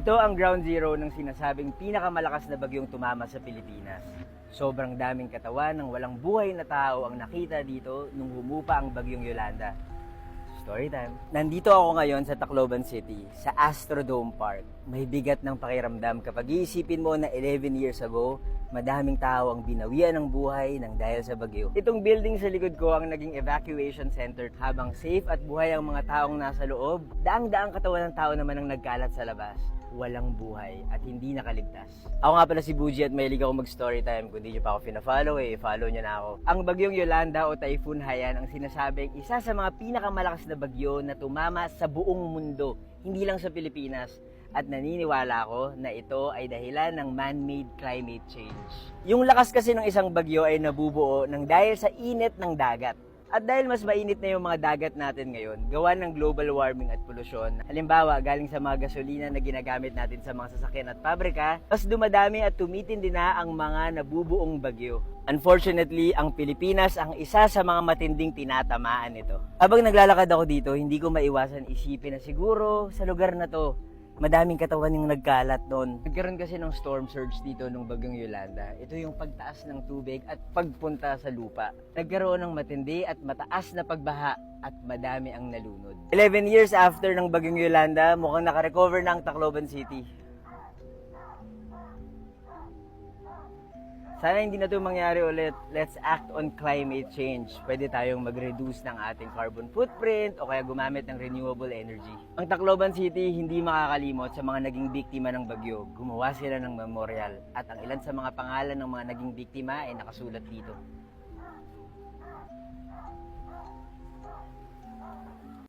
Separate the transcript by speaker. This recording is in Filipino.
Speaker 1: Ito ang ground zero ng sinasabing pinakamalakas na bagyong tumama sa Pilipinas. Sobrang daming katawan ng walang buhay na tao ang nakita dito nung humupa ang bagyong Yolanda. Story time. Nandito ako ngayon sa Tacloban City, sa Astrodome Park. May bigat ng pakiramdam kapag iisipin mo na 11 years ago, madaming tao ang binawian ng buhay ng dahil sa bagyo. Itong building sa likod ko ang naging evacuation center habang safe at buhay ang mga taong nasa loob. Daang-daang katawan ng tao naman ang nagkalat sa labas walang buhay at hindi nakaligtas. Ako nga pala si Buji at mahilig ako mag-story time. Kung di nyo pa ako fina-follow eh, follow nyo na ako. Ang bagyong Yolanda o Typhoon Haiyan ang sinasabing isa sa mga pinakamalakas na bagyo na tumama sa buong mundo, hindi lang sa Pilipinas. At naniniwala ako na ito ay dahilan ng man-made climate change. Yung lakas kasi ng isang bagyo ay nabubuo ng dahil sa init ng dagat. At dahil mas mainit na yung mga dagat natin ngayon, gawa ng global warming at polusyon, halimbawa galing sa mga gasolina na ginagamit natin sa mga sasakyan at pabrika, mas dumadami at tumitindi na ang mga nabubuong bagyo. Unfortunately, ang Pilipinas ang isa sa mga matinding tinatamaan nito. Habang naglalakad ako dito, hindi ko maiwasan isipin na siguro sa lugar na to, madaming katawan yung nagkalat doon. Nagkaroon kasi ng storm surge dito nung bagyong Yolanda. Ito yung pagtaas ng tubig at pagpunta sa lupa. Nagkaroon ng matindi at mataas na pagbaha at madami ang nalunod. 11 years after ng bagyong Yolanda, mukhang nakarecover na ang Tacloban City. Sana hindi na ito mangyari ulit. Let's act on climate change. Pwede tayong mag-reduce ng ating carbon footprint o kaya gumamit ng renewable energy. Ang Tacloban City hindi makakalimot sa mga naging biktima ng bagyo. Gumawa sila ng memorial at ang ilan sa mga pangalan ng mga naging biktima ay nakasulat dito.